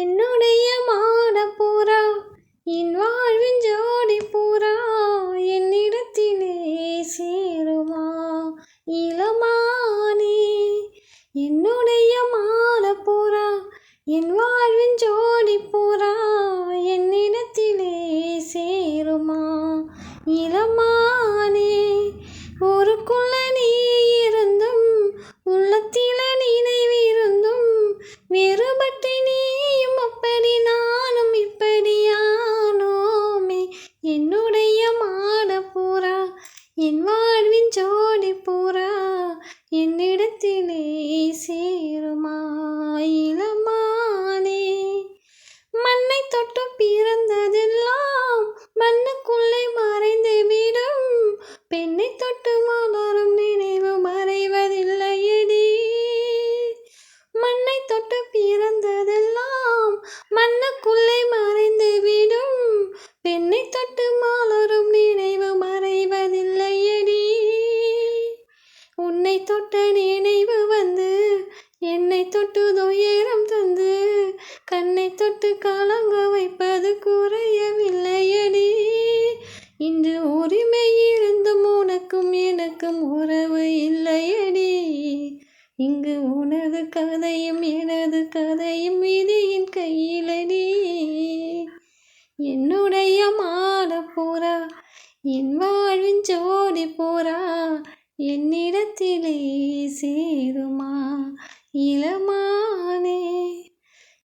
என்னுடைய மாடப்புறா என் வாழ்வின் ஜோடி பூரா என்னிடத்திலே சேருமா இளமானே. என்னுடைய மாடப்புறா என் வாழ்வின் ஜோடி பூரா என்னிடத்திலே சேருமா இளமானே. ஊருக்குள்ள நீ இருந்தும் உள்ளத்திலே என் வாழ்வின் ஜோடி பூரா என்னிடத்திலே சேருமா இளமானே. மண்ணை தொட்டு பிறந்த தொட்ட நினைவு வந்து என்னை தொட்டு துயரம் தந்து கண்ணை தொட்டு கலங்க வைப்பது குறையவில்லையடி. இன்று உரிமை இருந்தும் உனக்கும் எனக்கும் உறவு இல்லையடி. இங்கு உனது கதையும் எனது கதையும் விதியின் கையிலடி. என்னுடைய மாடப்புறா என் வாழ்வின் ஜோடி போறா என்னிடத்திலே சேருமா? இளமா